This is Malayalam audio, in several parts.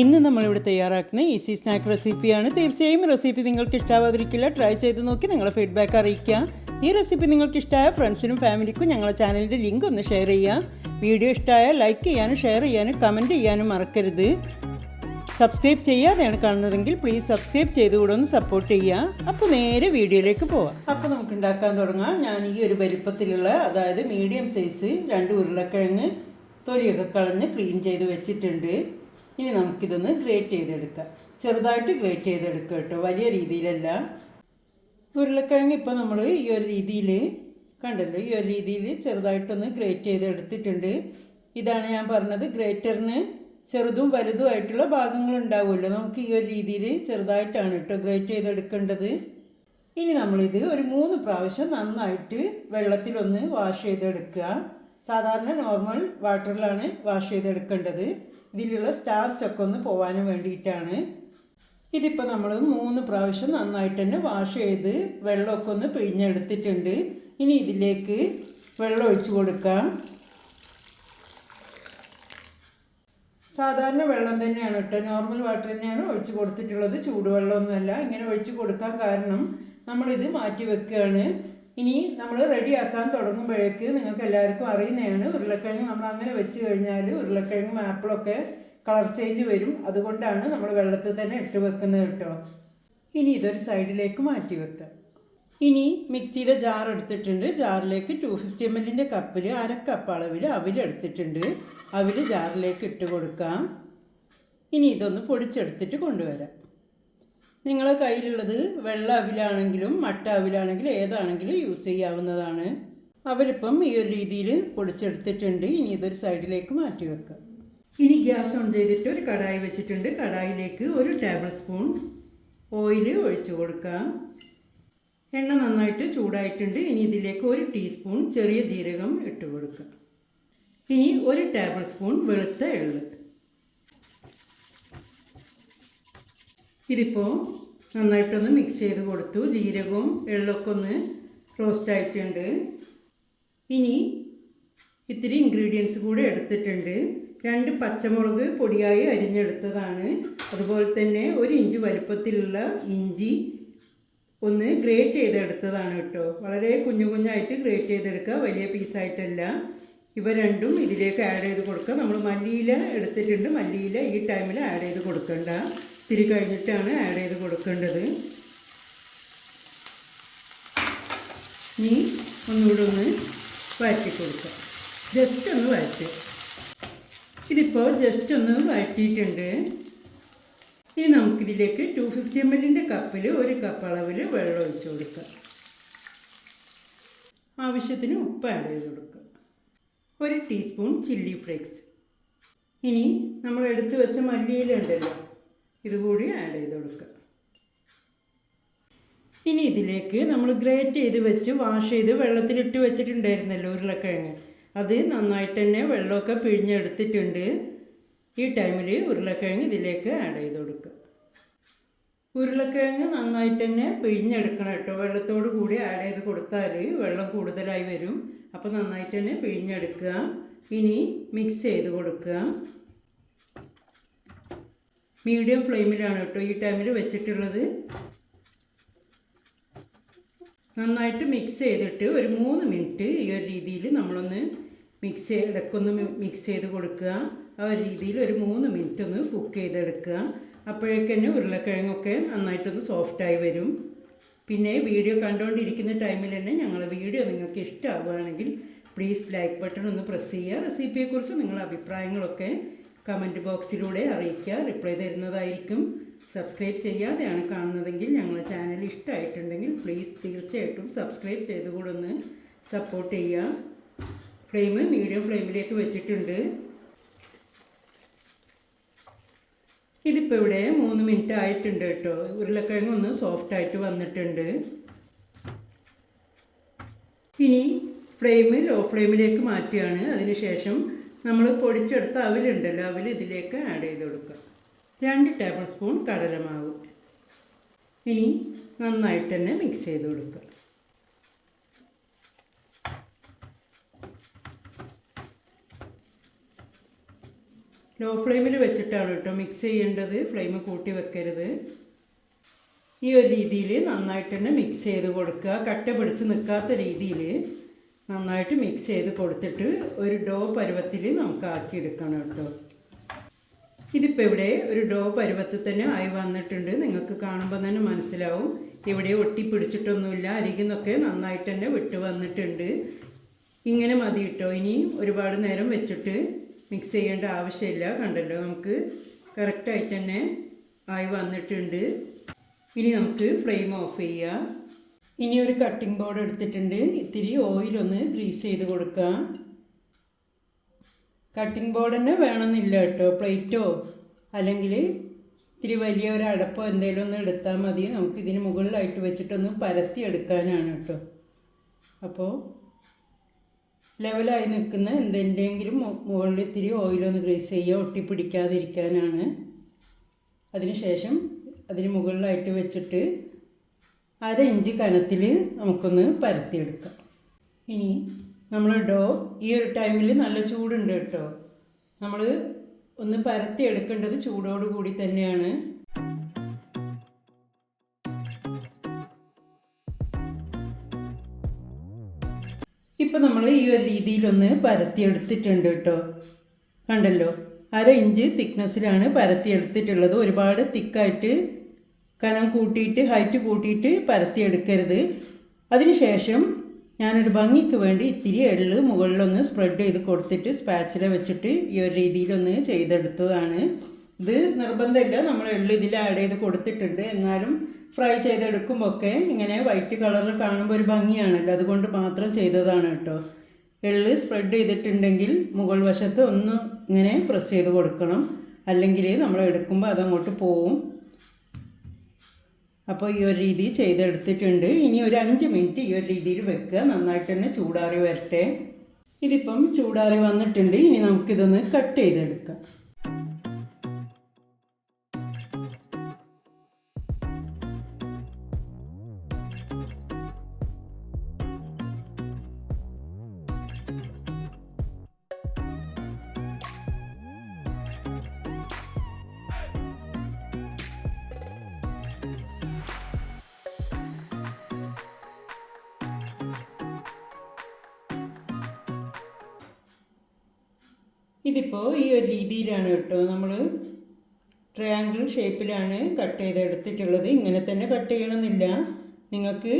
ഇന്ന് നമ്മളിവിടെ തയ്യാറാക്കുന്ന ഈസി സ്നാക്ക് റെസിപ്പിയാണ് തീർച്ചയായും റെസിപ്പി നിങ്ങൾക്ക് ഇഷ്ടാവാതിരിക്കില്ല. ട്രൈ ചെയ്ത് നോക്കി നിങ്ങളുടെ ഫീഡ്ബാക്ക് അറിയിക്കുക. ഈ റെസിപ്പി നിങ്ങൾക്ക് ഇഷ്ടമായ ഫ്രണ്ട്സിനും ഫാമിലിക്കും ഞങ്ങളുടെ ചാനലിന്റെ ലിങ്ക് ഒന്ന് ഷെയർ ചെയ്യുക. വീഡിയോ ഇഷ്ടമായ ലൈക്ക് ചെയ്യാനും ഷെയർ ചെയ്യാനും കമന്റ് ചെയ്യാനും മറക്കരുത്. സബ്സ്ക്രൈബ് ചെയ്യാതെയാണ് കാണുന്നതെങ്കിൽ പ്ലീസ് സബ്സ്ക്രൈബ് ചെയ്തുകൂടെ ഒന്ന് സപ്പോർട്ട് ചെയ്യുക. അപ്പോൾ നേരെ വീഡിയോയിലേക്ക് പോവാം. അപ്പോൾ നമുക്ക് ഉണ്ടാക്കാൻ തുടങ്ങാം. ഞാൻ ഈ ഒരു വലിപ്പത്തിലുള്ള അതായത് മീഡിയം സൈസ് രണ്ട് ഉരുളക്കിഴങ്ങ് തൊലിയൊക്കെ കളഞ്ഞ് ക്ലീൻ ചെയ്ത് വെച്ചിട്ടുണ്ട്. ഇനി നമുക്കിതൊന്ന് ഗ്രേറ്റ് ചെയ്തെടുക്കാം. ചെറുതായിട്ട് ഗ്രേറ്റ് ചെയ്തെടുക്കുക കേട്ടോ. വലിയ രീതിയിലല്ല. ഉരുളക്കിഴങ്ങ് ഇപ്പോൾ നമ്മൾ ഈ ഒരു രീതിയിൽ കണ്ടല്ലോ ഈ ഒരു രീതിയിൽ ചെറുതായിട്ടൊന്ന് ഗ്രേറ്റ് ചെയ്തെടുത്തിട്ടുണ്ട്. ഇതാണ് ഞാൻ പറഞ്ഞത് ഗ്രേറ്ററിന് ചെറുതും വലുതുമായിട്ടുള്ള ഭാഗങ്ങൾ ഉണ്ടാവുമല്ലോ നമുക്ക് ഈ ഒരു രീതിയിൽ ചെറുതായിട്ടാണ് കേട്ടോ ഗ്രേറ്റ് ചെയ്തെടുക്കേണ്ടത്. ഇനി നമ്മളിത് ഒരു മൂന്ന് പ്രാവശ്യം നന്നായിട്ട് വെള്ളത്തിലൊന്ന് വാഷ് ചെയ്തെടുക്കുക. സാധാരണ നോർമൽ വാട്ടറിലാണ് വാഷ് ചെയ്തെടുക്കേണ്ടത്. ഇതിലുള്ള സ്റ്റാർച്ചൊക്കെ ഒന്ന് പോകാനും വേണ്ടിയിട്ടാണ്. ഇതിപ്പോൾ നമ്മൾ മൂന്ന് പ്രാവശ്യം നന്നായിട്ട് തന്നെ വാഷ് ചെയ്ത് വെള്ളമൊക്കെ ഒന്ന് പിഴിഞ്ഞെടുത്തിട്ടുണ്ട്. ഇനി ഇതിലേക്ക് വെള്ളം ഒഴിച്ചു കൊടുക്കാം. സാധാരണ വെള്ളം തന്നെയാണ് കേട്ടോ. നോർമൽ വാട്ടർ തന്നെയാണ് ഒഴിച്ച് കൊടുത്തിട്ടുള്ളത്. ചൂടുവെള്ളമൊന്നുമല്ല. ഇങ്ങനെ ഒഴിച്ച് കൊടുക്കാൻ കാരണം നമ്മളിത് മാറ്റി വെക്കുകയാണ്. ഇനി നമ്മൾ റെഡിയാക്കാൻ തുടങ്ങുമ്പോഴേക്ക് നിങ്ങൾക്ക് എല്ലാവർക്കും അറിയുന്നതാണ്. ഉരുളക്കിഴങ്ങ് നമ്മൾ അങ്ങനെ വെച്ച് കഴിഞ്ഞാൽ ഉരുളക്കിഴങ്ങും ആപ്പിളൊക്കെ കളർ ചേഞ്ച് വരും. അതുകൊണ്ടാണ് നമ്മൾ വെള്ളത്തിൽ തന്നെ ഇട്ട് വെക്കുന്നത് കേട്ടോ. ഇനി ഇതൊരു സൈഡിലേക്ക് മാറ്റി വെക്കുക. ഇനി മിക്സിയുടെ ജാർ എടുത്തിട്ടുണ്ട്. ജാറിലേക്ക് ടു ഫിഫ്റ്റി എം എല്ലിന്റെ കപ്പിൽ അര കപ്പ് അളവിൽ അവിൽ എടുത്തിട്ടുണ്ട്. അവിൽ ജാറിലേക്ക് ഇട്ട് കൊടുക്കാം. ഇനി ഇതൊന്ന് പൊടിച്ചെടുത്തിട്ട് കൊണ്ടുവരാം. നിങ്ങളെ കയ്യിലുള്ളത് വെള്ള അവിലാണെങ്കിലും മട്ട അവിലാണെങ്കിലും ഏതാണെങ്കിലും യൂസ് ചെയ്യാവുന്നതാണ്. അവരിപ്പം ഈ ഒരു രീതിയിൽ പൊടിച്ചെടുത്തിട്ടുണ്ട്. ഇനി ഇതൊരു സൈഡിലേക്ക് മാറ്റി വെക്കാം. ഇനി ഗ്യാസ് ഓൺ ചെയ്തിട്ട് ഒരു കടായി വെച്ചിട്ടുണ്ട്. കടായിലേക്ക് ഒരു ടേബിൾ സ്പൂൺ ഓയിൽ ഒഴിച്ചു കൊടുക്കാം. എണ്ണ നന്നായിട്ട് ചൂടായിട്ടുണ്ട്. ഇനി ഇതിലേക്ക് ഒരു ടീസ്പൂൺ ചെറിയ ജീരകം ഇട്ട് കൊടുക്കുക ഇനി ഒരു ടേബിൾ സ്പൂൺ വെളുത്ത എള്ള്. ഇതിപ്പോൾ നന്നായിട്ടൊന്ന് മിക്സ് ചെയ്ത് കൊടുത്തു. ജീരകവും എള്ളൊക്കെ ഒന്ന് റോസ്റ്റ് ആയിട്ടുണ്ട്. ഇനി ഇത്തിരി ഇൻഗ്രീഡിയൻസ് കൂടെ എടുത്തിട്ടുണ്ട്. രണ്ട് പച്ചമുളക് പൊടിയായി അരിഞ്ഞെടുത്തതാണ്. അതുപോലെ തന്നെ ഒരു ഇഞ്ച് വലുപ്പത്തിലുള്ള ഇഞ്ചി ഒന്ന് ഗ്രേറ്റ് ചെയ്തെടുത്തതാണ് കേട്ടോ. വളരെ കുഞ്ഞു കുഞ്ഞായിട്ട് ഗ്രേറ്റ് ചെയ്തെടുക്കുക വലിയ പീസായിട്ടല്ല ഇവ രണ്ടും ഇതിലേക്ക് ആഡ് ചെയ്ത് കൊടുക്കുക. നമ്മൾ മല്ലിയില എടുത്തിട്ടുണ്ട്. മല്ലിയില ഈ ടൈമിൽ ആഡ് ചെയ്ത് കൊടുക്കണ്ട. ഇത്തിരി കഴിഞ്ഞിട്ടാണ് ആഡ് ചെയ്ത് കൊടുക്കേണ്ടത്. ഇനി ഒന്നുകൂടെ ഒന്ന് വഴറ്റി കൊടുക്കുക ജസ്റ്റ് ഒന്ന് വഴറ്റുക ഇതിപ്പോൾ ജസ്റ്റ് ഒന്ന് വഴറ്റിയിട്ടുണ്ട്. ഇനി നമുക്കിതിലേക്ക് ടു ഫിഫ്റ്റി എം എല്ലിന്റെ കപ്പിൽ ഒരു കപ്പ് അളവിൽ വെള്ളം ഒഴിച്ചു കൊടുക്കുക ആവശ്യത്തിന് ഉപ്പ് ആഡ് ചെയ്ത് കൊടുക്കുക ഒരു ടീസ്പൂൺ ചില്ലി ഫ്ലേക്സ് ഇനി നമ്മൾ എടുത്തു വെച്ച മല്ലിയില ഉണ്ടല്ലോ. ഇതുകൂടി ആഡ് ചെയ്ത് കൊടുക്കുക. ഇനി ഇതിലേക്ക് നമ്മൾ ഗ്രേറ്റ് ചെയ്ത് വെച്ച് വാഷ് ചെയ്ത് വെള്ളത്തിലിട്ട് വെച്ചിട്ടുണ്ടായിരുന്നല്ലോ ഉരുളക്കിഴങ്ങ്. അത് നന്നായിട്ട് തന്നെ വെള്ളമൊക്കെ പിഴിഞ്ഞെടുത്തിട്ടുണ്ട്. ഈ ടൈമിൽ ഉരുളക്കിഴങ്ങ് ഇതിലേക്ക് ആഡ് ചെയ്ത് കൊടുക്കുക. ഉരുളക്കിഴങ്ങ് നന്നായിട്ട് തന്നെ പിഴിഞ്ഞെടുക്കണം കേട്ടോ. വെള്ളത്തോട് കൂടി ആഡ് ചെയ്ത് കൊടുത്താൽ വെള്ളം കൂടുതലായി വരും. അപ്പോൾ നന്നായിട്ട് തന്നെ പിഴിഞ്ഞെടുക്കുക. ഇനി മിക്സ് ചെയ്ത് കൊടുക്കുക. മീഡിയം ഫ്ലെയിമിലാണ് കേട്ടോ ഈ ടൈമിൽ വെച്ചിട്ടുള്ളത്. നന്നായിട്ട് മിക്സ് ചെയ്തിട്ട് ഒരു മൂന്ന് മിനിറ്റ് ഈ ഒരു രീതിയിൽ നമ്മളൊന്ന് മിക്സ് ചെയ്ത് ഇടയ്ക്കൊന്ന് മിക്സ് ചെയ്ത് കൊടുക്കുക. ആ ഒരു രീതിയിൽ ഒരു മൂന്ന് മിനിറ്റ് ഒന്ന് കുക്ക് ചെയ്തെടുക്കുക. അപ്പോഴേക്ക് തന്നെ ഉരുളക്കിഴങ്ങൊക്കെ നന്നായിട്ടൊന്ന് സോഫ്റ്റായി വരും. പിന്നെ വീഡിയോ കണ്ടുകൊണ്ടിരിക്കുന്ന ടൈമിൽ തന്നെ ഞങ്ങളുടെ വീഡിയോ നിങ്ങൾക്ക് ഇഷ്ടമാവുകയാണെങ്കിൽ പ്ലീസ് ലൈക്ക് ബട്ടൺ ഒന്ന് പ്രസ് ചെയ്യുക. റെസിപ്പിയെക്കുറിച്ച് നിങ്ങളുടെ അഭിപ്രായങ്ങളൊക്കെ കമന്റ് ബോക്സിലൂടെ അറിയിക്കുക. റിപ്ലൈ തരുന്നതായിരിക്കും. സബ്സ്ക്രൈബ് ചെയ്യാതെയാണ് കാണുന്നതെങ്കിൽ ഞങ്ങളുടെ ചാനൽ ഇഷ്ടമായിട്ടുണ്ടെങ്കിൽ പ്ലീസ് തീർച്ചയായിട്ടും സബ്സ്ക്രൈബ് ചെയ്തുകൂടെ സപ്പോർട്ട് ചെയ്യുക. ഫ്ലെയിം മീഡിയം ഫ്ലെയിമിലേക്ക് വെച്ചിട്ടുണ്ട്. ഇതിപ്പോൾ ഇവിടെ മൂന്ന് മിനിറ്റ് ആയിട്ടുണ്ട് കേട്ടോ. ഉരുളക്കിഴങ്ങ് ഒന്ന് സോഫ്റ്റ് ആയിട്ട് വന്നിട്ടുണ്ട്. ഇനി ഫ്ലെയിം ലോ ഫ്ലെയിമിലേക്ക് മാറ്റുകയാണ്. അതിനുശേഷം നമ്മൾ പൊടിച്ചെടുത്ത അവിലുണ്ടല്ലോ അവൽ ഇതിലേക്ക് ആഡ് ചെയ്ത് കൊടുക്കുക. രണ്ട് ടേബിൾ സ്പൂൺ കടലമാവ്. ഇനി നന്നായിട്ട് തന്നെ മിക്സ് ചെയ്ത് കൊടുക്കുക. ലോ ഫ്ലെയിമിൽ വെച്ചിട്ടാണ് കേട്ടോ മിക്സ് ചെയ്യേണ്ടത്. ഫ്ലെയിം കൂട്ടി വെക്കരുത്. ഈ ഒരു രീതിയിൽ നന്നായിട്ട് തന്നെ മിക്സ് ചെയ്ത് കൊടുക്കുക. കട്ട പിടിച്ച് നിൽക്കാത്ത രീതിയിൽ നന്നായിട്ട് മിക്സ് ചെയ്ത് കൊടുത്തിട്ട് ഒരു ഡോ പരുവത്തിൽ നമുക്ക് ആക്കിയെടുക്കണം കേട്ടോ. ഇതിപ്പോൾ ഇവിടെ ഒരു ഡോ പരുവത്തിൽ തന്നെ ആയി വന്നിട്ടുണ്ട്. നിങ്ങൾക്ക് കാണുമ്പോൾ തന്നെ മനസ്സിലാവും. ഇവിടെ ഒട്ടിപ്പിടിച്ചിട്ടൊന്നുമില്ല അരികിൽ നിന്നൊക്കെ നന്നായിട്ട് തന്നെ വിട്ട് വന്നിട്ടുണ്ട്. ഇങ്ങനെ മതി കേട്ടോ. ഇനി ഒരുപാട് നേരം വെച്ചിട്ട് മിക്സ് ചെയ്യേണ്ട ആവശ്യമില്ല. കണ്ടല്ലോ നമുക്ക് കറക്റ്റായിട്ട് തന്നെ ആയി വന്നിട്ടുണ്ട്. ഇനി നമുക്ക് ഫ്ലെയിം ഓഫ് ചെയ്യാം. ഇനി ഒരു കട്ടിംഗ് ബോർഡ് എടുത്തിട്ടുണ്ട്. ഇത്തിരി ഓയിലൊന്ന് ഗ്രീസ് ചെയ്ത് കൊടുക്കാം കട്ടിംഗ് ബോർഡ് തന്നെ വേണമെന്നില്ല കേട്ടോ. പ്ലേറ്റോ അല്ലെങ്കിൽ ഇത്തിരി വലിയ ഒരു അടപ്പോ എന്തെങ്കിലും ഒന്ന് എടുത്താൽ മതി. നമുക്ക് ഇതിന് മുകളിലായിട്ട് വെച്ചിട്ടൊന്ന് പരത്തി എടുക്കാനാണ് കേട്ടോ. അപ്പോൾ ലെവലായി നിൽക്കുന്ന എന്തെങ്കിലും മുകളിൽ ഇത്തിരി ഓയിലൊന്ന് ഗ്രീസ് ചെയ്യുക ഒട്ടിപ്പിടിക്കാതിരിക്കാനാണ്. അതിനുശേഷം അതിന് മുകളിലായിട്ട് വെച്ചിട്ട് അര ഇഞ്ച് കനത്തിൽ നമുക്കൊന്ന് പരത്തിയെടുക്കാം. ഇനി നമ്മൾ ഡോ ഈ ഒരു ടൈമിൽ നല്ല ചൂടുണ്ട് കേട്ടോ. നമ്മൾ ഒന്ന് പരത്തി എടുക്കേണ്ടത് ചൂടോട് കൂടി തന്നെയാണ്. ഇപ്പം നമ്മൾ ഈ ഒരു രീതിയിലൊന്ന് പരത്തിയെടുത്തിട്ടുണ്ട് കേട്ടോ. കണ്ടല്ലോ അര ഇഞ്ച് തിക്നെസ്സിലാണ് പരത്തിയെടുത്തിട്ടുള്ളത്. ഒരുപാട് തിക്കായിട്ട് കനം കൂട്ടിയിട്ട് ഹൈറ്റ് കൂട്ടിയിട്ട് പരത്തി എടുക്കരുത് അതിനുശേഷം ഞാനൊരു ഭംഗിക്ക് വേണ്ടി ഇത്തിരി എള്ള് മുകളിലൊന്ന് സ്പ്രെഡ് ചെയ്ത് കൊടുത്തിട്ട് സ്പാച്ചില വെച്ചിട്ട് ഈ ഒരു രീതിയിലൊന്ന് ചെയ്തെടുത്തതാണ്. ഇത് നിർബന്ധമില്ല. നമ്മൾ എള്ള് ഇതിൽ ആഡ് ചെയ്ത് കൊടുത്തിട്ടുണ്ട്. എന്നാലും ഫ്രൈ ചെയ്തെടുക്കുമ്പോൾ ഒക്കെ ഇങ്ങനെ വൈറ്റ് കളറിൽ കാണുമ്പോൾ ഒരു ഭംഗിയാണല്ലോ. അതുകൊണ്ട് മാത്രം ചെയ്തതാണ് കേട്ടോ. എള്ള് സ്പ്രെഡ് ചെയ്തിട്ടുണ്ടെങ്കിൽ മുകൾ വശത്ത് ഒന്ന് ഇങ്ങനെ പ്രസ് ചെയ്ത് കൊടുക്കണം. അല്ലെങ്കിൽ നമ്മൾ എടുക്കുമ്പോൾ അതങ്ങോട്ട് പോവും. അപ്പോൾ ഈ ഒരു രീതി ചെയ്തെടുത്തിട്ടുണ്ട്. ഇനി ഒരു അഞ്ച് മിനിറ്റ് ഈ ഒരു രീതിയിൽ വെക്കുക. നന്നായിട്ട് തന്നെ ചൂടാറി വരട്ടെ. ഇതിപ്പം ചൂടാറി വന്നിട്ടുണ്ട്. ഇനി നമുക്കിതൊന്ന് കട്ട് ചെയ്തെടുക്കാം. ഇതിപ്പോൾ ഈ ഒരു രീതിയിലാണ് കേട്ടോ നമ്മൾ ട്രയാങ്കിൾ ഷേപ്പിലാണ് കട്ട് ചെയ്തെടുത്തിട്ടുള്ളത് ഇങ്ങനെ തന്നെ കട്ട് ചെയ്യണമെന്നില്ല. നിങ്ങൾക്ക്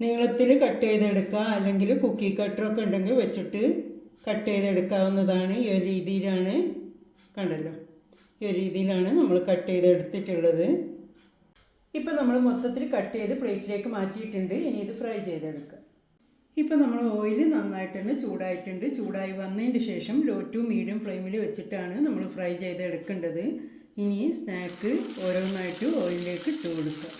നീളത്തിൽ കട്ട് ചെയ്തെടുക്കാം. അല്ലെങ്കിൽ കുക്കി കട്ടറൊക്കെ ഉണ്ടെങ്കിൽ വെച്ചിട്ട് കട്ട് ചെയ്തെടുക്കാവുന്നതാണ് ഈ ഒരു രീതിയിലാണ് കണ്ടല്ലോ. ഈ ഒരു രീതിയിലാണ് നമ്മൾ കട്ട് ചെയ്തെടുത്തിട്ടുള്ളത്. ഇപ്പം നമ്മൾ മൊത്തത്തിൽ കട്ട് ചെയ്ത് പ്ലേറ്റിലേക്ക് മാറ്റിയിട്ടുണ്ട്. ഇനി ഇത് ഫ്രൈ ചെയ്തെടുക്കാം. ഇപ്പം നമ്മൾ ഓയിൽ നന്നായിട്ട് ചൂടായിട്ടുണ്ട്. ചൂടായി വന്നതിന് ശേഷം ലോ ടു മീഡിയം ഫ്ലെയിമിൽ വെച്ചിട്ടാണ് നമ്മൾ ഫ്രൈ ചെയ്ത് എടുക്കേണ്ടത് ഇനി സ്നാക്ക് ഓരോന്നായിട്ട് ഓയിലിലേക്ക് ഇട്ട് കൊടുക്കുക.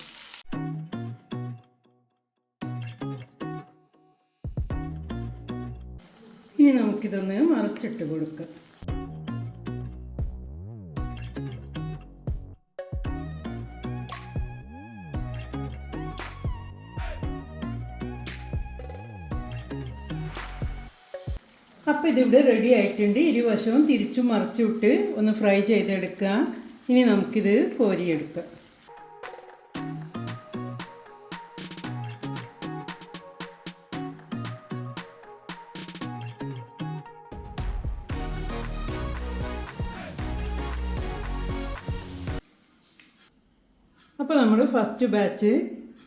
ഇനി നമുക്കിതൊന്ന് മറിച്ചിട്ട് കൊടുക്കാം. അപ്പോൾ ഇതിവിടെ റെഡി ആയിട്ടുണ്ട്. ഇരുവശവും തിരിച്ചു മറിച്ചിട്ട് ഒന്ന് ഫ്രൈ ചെയ്തെടുക്കുക ഇനി നമുക്കിത് കോരിയെടുക്കാം. അപ്പോൾ നമ്മൾ ഫസ്റ്റ് ബാച്ച്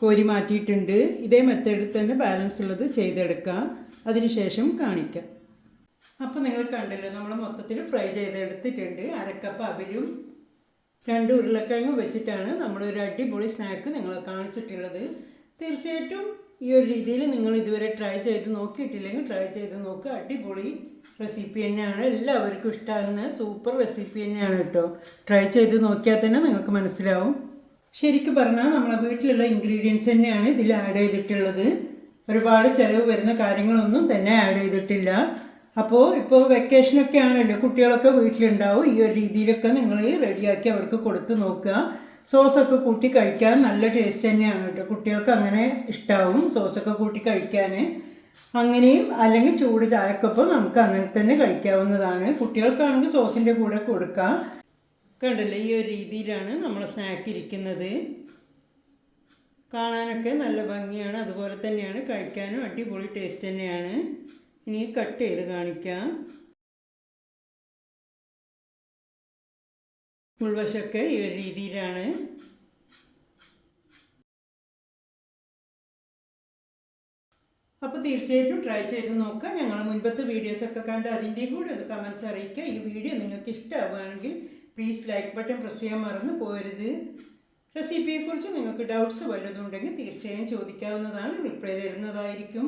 കോരി മാറ്റിയിട്ടുണ്ട്. ഇതേ മെത്തേഡിൽ തന്നെ ബാലൻസ് ഉള്ളത് ചെയ്തെടുക്കാം. അതിനുശേഷം കാണിക്കാം. അപ്പോൾ നിങ്ങൾ കണ്ടല്ലോ നമ്മൾ മൊത്തത്തിൽ ഫ്രൈ ചെയ്തെടുത്തിട്ടുണ്ട്. അരക്കപ്പ് അവരും രണ്ട് ഉരുളക്കിഴങ്ങും വെച്ചിട്ടാണ് നമ്മളൊരു അടിപൊളി സ്നാക്ക് നിങ്ങളെ കാണിച്ചിട്ടുള്ളത്. തീർച്ചയായിട്ടും ഈ ഒരു രീതിയിൽ നിങ്ങൾ ഇതുവരെ ട്രൈ ചെയ്ത് നോക്കിയിട്ടില്ലെങ്കിൽ ട്രൈ ചെയ്ത് നോക്കുക അടിപൊളി റെസിപ്പി തന്നെയാണ്. എല്ലാവർക്കും ഇഷ്ടമാകുന്ന സൂപ്പർ റെസിപ്പി തന്നെയാണ് കേട്ടോ. ട്രൈ ചെയ്ത് നോക്കിയാൽ തന്നെ നിങ്ങൾക്ക് മനസ്സിലാവും. ശരിക്കും പറഞ്ഞാൽ നമ്മളെ വീട്ടിലുള്ള ഇൻഗ്രീഡിയൻസ് തന്നെയാണ് ഇതിൽ ആഡ് ചെയ്തിട്ടുള്ളത്. ഒരുപാട് ചിലവ് വരുന്ന കാര്യങ്ങളൊന്നും തന്നെ ആഡ് ചെയ്തിട്ടില്ല. അപ്പോൾ ഇപ്പോൾ വെക്കേഷനൊക്കെ ആണല്ലോ. കുട്ടികളൊക്കെ വീട്ടിലുണ്ടാവും. ഈ ഒരു രീതിയിലൊക്കെ നിങ്ങൾ റെഡിയാക്കി അവർക്ക് കൊടുത്ത് നോക്കുക. സോസൊക്കെ കൂട്ടി കഴിക്കാൻ നല്ല ടേസ്റ്റ് തന്നെയാണ് കേട്ടോ. കുട്ടികൾക്ക് അങ്ങനെ ഇഷ്ടാവും സോസൊക്കെ കൂട്ടി കഴിക്കാൻ അങ്ങനെയും അല്ലെങ്കിൽ ചൂട് ചായക്കൊപ്പം നമുക്ക് അങ്ങനെ തന്നെ കഴിക്കാവുന്നതാണ്. കുട്ടികൾക്കാണെങ്കിൽ സോസിന്റെ കൂടെ കൊടുക്കാം. കണ്ടല്ലേ? ഈ ഒരു രീതിയിലാണ് നമ്മൾ സ്നാക്ക് ഇരിക്കുന്നത്. കാണാനൊക്കെ നല്ല ഭംഗിയാണ്. അതുപോലെ തന്നെയാണ് കഴിക്കാനും അടിപൊളി ടേസ്റ്റ് തന്നെയാണ്. ഇനി കട്ട് ചെയ്ത് കാണിക്കാം. ഉൾവശമൊക്കെ ഈ ഒരു രീതിയിലാണ്. അപ്പോൾ തീർച്ചയായിട്ടും ട്രൈ ചെയ്ത് നോക്കുക ഞങ്ങൾ മുൻപത്തെ വീഡിയോസൊക്കെ കണ്ട് അതിന്റെയും കൂടെ ഒന്ന് കമൻസ് അറിയിക്കുക ഈ വീഡിയോ നിങ്ങൾക്ക് ഇഷ്ടമാവുകയാണെങ്കിൽ പ്ലീസ് ലൈക്ക് ബട്ടൺ പ്രസ് ചെയ്യാൻ മറന്നു പോരുത് റെസിപ്പിയെക്കുറിച്ച് നിങ്ങൾക്ക് ഡൗട്ട്സ് വല്ലതുണ്ടെങ്കിൽ തീർച്ചയായും ചോദിക്കാവുന്നതാണ്. റിപ്ലൈ തരുന്നതായിരിക്കും.